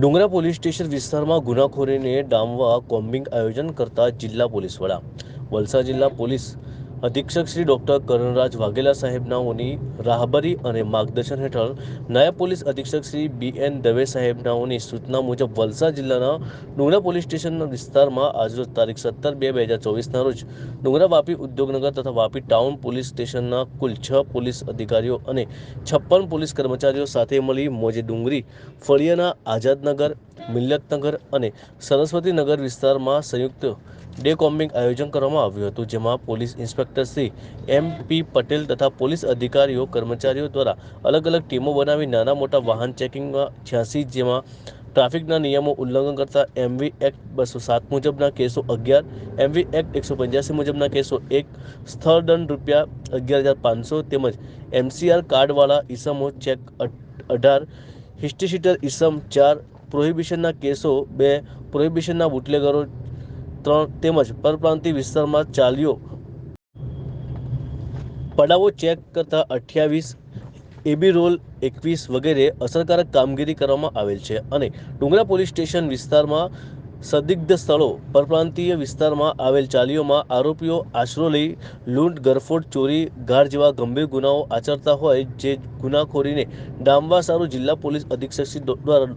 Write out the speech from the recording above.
ડુંગરા police station વિસ્તારમાં ગુનાખોરીને ડામવા combing આયોજન કરતા જિલ્લા પોલીસ વડા. વલસાડ જિલ્લા પોલીસ અધિક્ષક શ્રી ડોક્ટર કરણરાજ વાઘેલા સાહેબનાઓની રાહબરી અને માર્ગદર્શન હેઠળ નાયબ પોલીસ અધિક્ષક શ્રી બી એન દવે સાહેબનાઓની સૂચના મુજબ વલસાડ જિલ્લાના ડુંગરા પોલીસ સ્ટેશનના વિસ્તારમાં આજરોજ તારીખ સત્તર બે બે હજાર ચોવીસના રોજ ડુંગરા વાપી ઉદ્યોગનગર તથા વાપી ટાઉન પોલીસ સ્ટેશનના કુલ છ પોલીસ અધિકારીઓ અને છપ્પન પોલીસ કર્મચારીઓ સાથે મળી મોજે ડુંગરી, ફળિયાના આઝાદનગર, મિલ્લતનગર અને સરસ્વતીનગર વિસ્તારમાં સંયુક્ત ડે કોમ્બિંગ આયોજન કરવામાં આવ્યું હતું, જેમાં police inspector Shri M P Patel તથા પોલીસ અધિકારીઓ, કર્મચારીઓ દ્વારા અલગ અલગ ટીમો બનાવી નાના મોટા વાહન ચેકિંગમાં છ્યાસી, જેમાં ટ્રાફિકના નિયમો ઉલ્લંઘન કરતા એમવી એક્ટ બસો સાત મુજબના કેસો અગિયાર, એમવી એક્ટ એકસો પંચ્યાસી મુજબના કેસો એક સ્થળ દંડ રૂપિયા અગિયાર હજાર પાંચસો તેમજ એમસીઆર કાર્ડવાળા ઈસમો ચેક અઢાર હિસ્ટ્રી ઇસમ ચાર, પ્રોહિબિશનના કેસો બે, પ્રોહિબિશનના બુટલેગરો ત્રણ તેમજ પરપ્રાંતિય વિસ્તારમાં ચાલીઓ પડાવો ચેક કરતા અઠ્યાવીસ, એબી રોલ એકવીસ વગેરે અસરકારક કામગીરી કરવામાં આવેલ છે અને ડુંગરા પોલીસ સ્ટેશન વિસ્તારમાં સંદિગ્ધ સ્થળો, પરપ્રાંતીય વિસ્તારમાં આવેલ ચાલીઓમાં આરોપીઓ આશરો લઈ લૂંટ, ગરફોડ, ચોરી ગાર જેવા ગંભીર ગુનાઓ આચરતા હોય, જે ગુનાખોરીને ડામવા સારું જિલ્લા પોલીસ અધિક્ષક દ્વારા